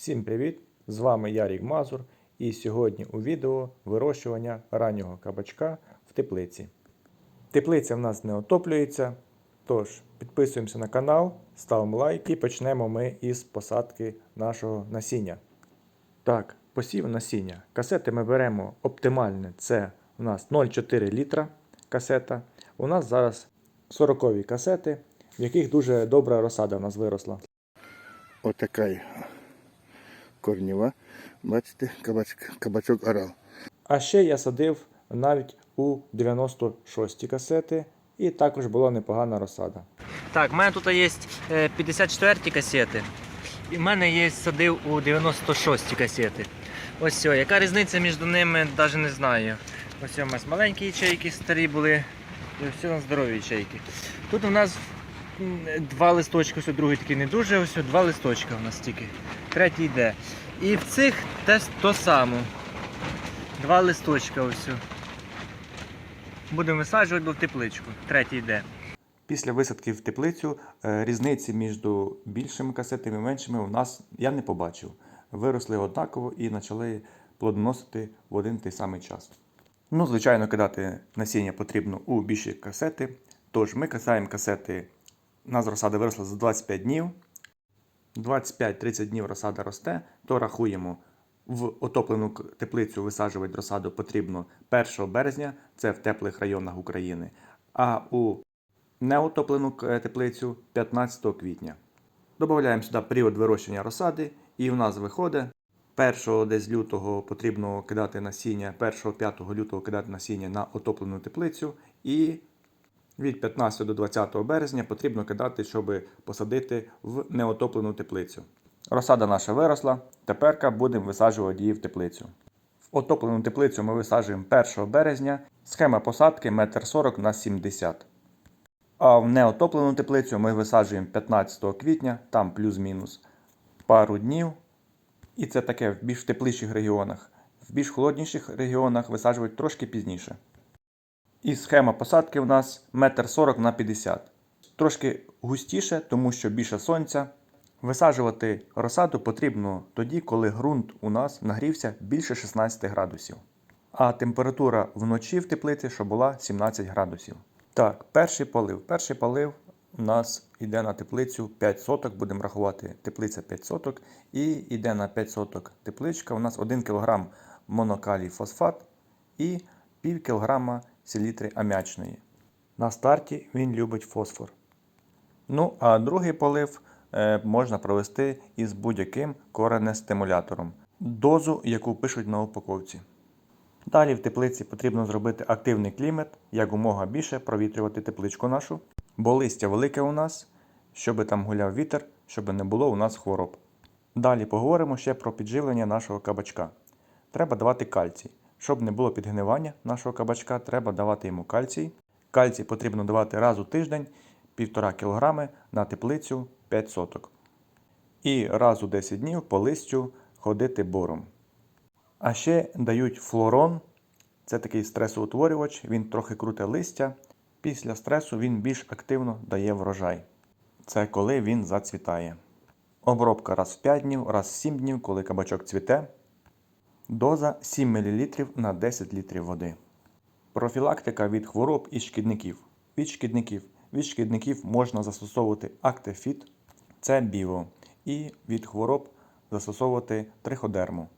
Всім привіт! З вами Ярік Мазур і сьогодні у відео вирощування раннього кабачка в теплиці. Теплиця в нас не отоплюється, тож підписуємося на канал, ставимо лайк і почнемо ми із посадки нашого насіння. Так, посів насіння. Касети ми беремо оптимальне, це у нас 0,4 літра касета. У нас зараз 40 касети, в яких дуже добра розсада в нас виросла. Отака корнєва. Бачите, кабачок, кабачок орал. А ще я садив навіть у 96 касети, і також була непогана розсада. Так, в мене тут є е, 54 касети. І в мене є садив у 96 касети. Ось все. Яка різниця між ними, навіть не знаю. Ось у нас маленькі ячейки старі були, і ось у нас здорові ячейки. Тут у нас два листочки, ось другий такий не дуже, ось два листочка у нас тільки. Третій йде. І в цих теж то саме. Два листочка ось. Будемо висаджувати бо в тепличку. Третій йде. Після висадки в теплицю е, різниці між більшими касетами і меншими у нас я не побачив. Виросли однаково і почали плодоносити в один той самий час. Ну, звичайно, кидати насіння потрібно у більші касети. Тож ми касаємо касети. У нас розсада виросла за 25 днів. 25-30 днів розсада росте, то рахуємо. В отоплену теплицю висаджувати розсаду потрібно 1 березня, це в теплих районах України, а у неотоплену теплицю 15 квітня. Додаємо сюди період вирощення розсади, і в нас виходить 1 десь лютого потрібно кидати насіння, 1-5 лютого кидати насіння на отоплену теплицю, і від 15 до 20 березня потрібно кидати, щоб посадити в неотоплену теплицю. Розсада наша виросла, тепер будемо висаджувати її в теплицю. В отоплену теплицю ми висаджуємо 1 березня, схема посадки 1,40 м на 70 А в неотоплену теплицю ми висаджуємо 15 квітня, там плюс-мінус пару днів. І це таке в більш тепліших регіонах. В більш холодніших регіонах висаджують трошки пізніше. І схема посадки у нас 1,40 м на 50 Трошки густіше, тому що більше сонця. Висаджувати розсаду потрібно тоді, коли ґрунт у нас нагрівся більше 16 градусів. А температура вночі в теплиці, що була 17 градусів. Так, перший полив. Перший полив у нас йде на теплицю 5 соток, будемо рахувати теплиця 5 соток. І йде на 5 соток тепличка. У нас 1 кг монокалій фосфат і пів кілограма селітри ам'ячної. На старті він любить фосфор. Ну, а другий полив е, можна провести із будь-яким коренестимулятором, дозу, яку пишуть на упаковці. Далі в теплиці потрібно зробити активний клімат, якомога більше провітрювати тепличку нашу, бо листя велике у нас, щоб там гуляв вітер, щоб не було у нас хвороб. Далі поговоримо ще про підживлення нашого кабачка. Треба давати кальцій. Щоб не було підгнивання нашого кабачка, треба давати йому кальцій. Кальцій потрібно давати раз у тиждень 1,5 кг на теплицю 5 соток. І раз у 10 днів по листю ходити бором. А ще дають флорон. Це такий стресоутворювач, він трохи круте листя. Після стресу він більш активно дає врожай. Це коли він зацвітає. Обробка раз в 5 днів, раз в 7 днів, коли кабачок цвіте. Доза 7 мл на 10 літрів води. Профілактика від хвороб і шкідників. Від шкідників. Від шкідників можна застосовувати актефіт, це біо, і від хвороб застосовувати триходерму.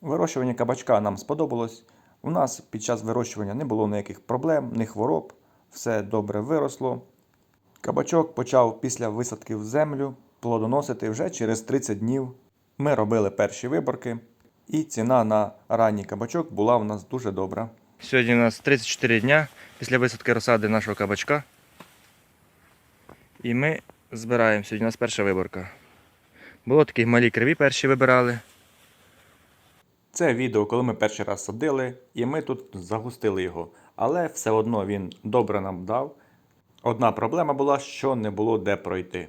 Вирощування кабачка нам сподобалось. У нас під час вирощування не було ніяких проблем, ні хвороб, все добре виросло. Кабачок почав після висадки в землю плодоносити вже через 30 днів. Ми робили перші виборки, і ціна на ранній кабачок була у нас дуже добра. Сьогодні у нас 34 дня після висадки розсади нашого кабачка. І ми збираємо сьогодні у нас перша виборка. Було такі малі криві перші вибирали. Це відео, коли ми перший раз садили, і ми тут загустили його. Але все одно він добре нам дав. Одна проблема була, що не було де пройти.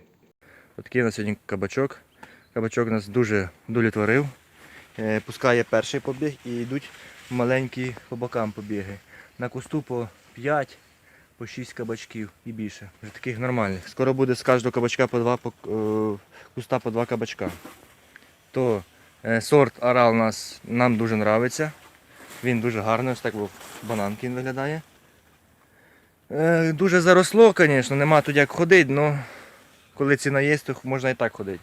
Отакий у нас сьогодні кабачок. Кабачок нас дуже удовлетворив. Е, Пускає перший побіг і йдуть маленькі по бокам побіги. На кусту по 5, по 6 кабачків і більше. Вже таких нормальних. Скоро буде з кожного кабачка по 2 по, е, куста по 2 кабачка. То Е, Сорт Арал нас, нам дуже подобається. Він дуже гарний, ось так в бананки він виглядає. Е, Дуже заросло, звісно, нема тут як ходити, але коли ціна є, то можна і так ходити.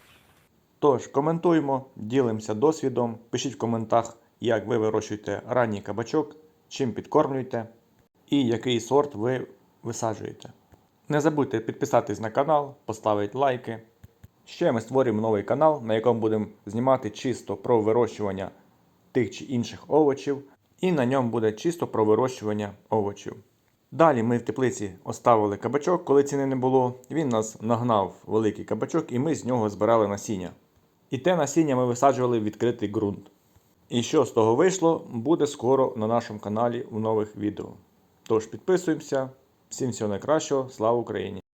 Тож, коментуємо, ділимося досвідом, пишіть в коментах, як ви вирощуєте ранній кабачок, чим підкормлюєте і який сорт ви висаджуєте. Не забудьте підписатись на канал, поставити лайки. Ще ми створюємо новий канал, на якому будемо знімати чисто про вирощування тих чи інших овочів, і на ньому буде чисто про вирощування овочів. Далі ми в теплиці оставили кабачок, коли ціни не було. Він нас нагнав великий кабачок, і ми з нього збирали насіння. І те насіння ми висаджували в відкритий ґрунт. І що з того вийшло, буде скоро на нашому каналі в нових відео. Тож підписуємося. Всім всього найкращого, слава Україні!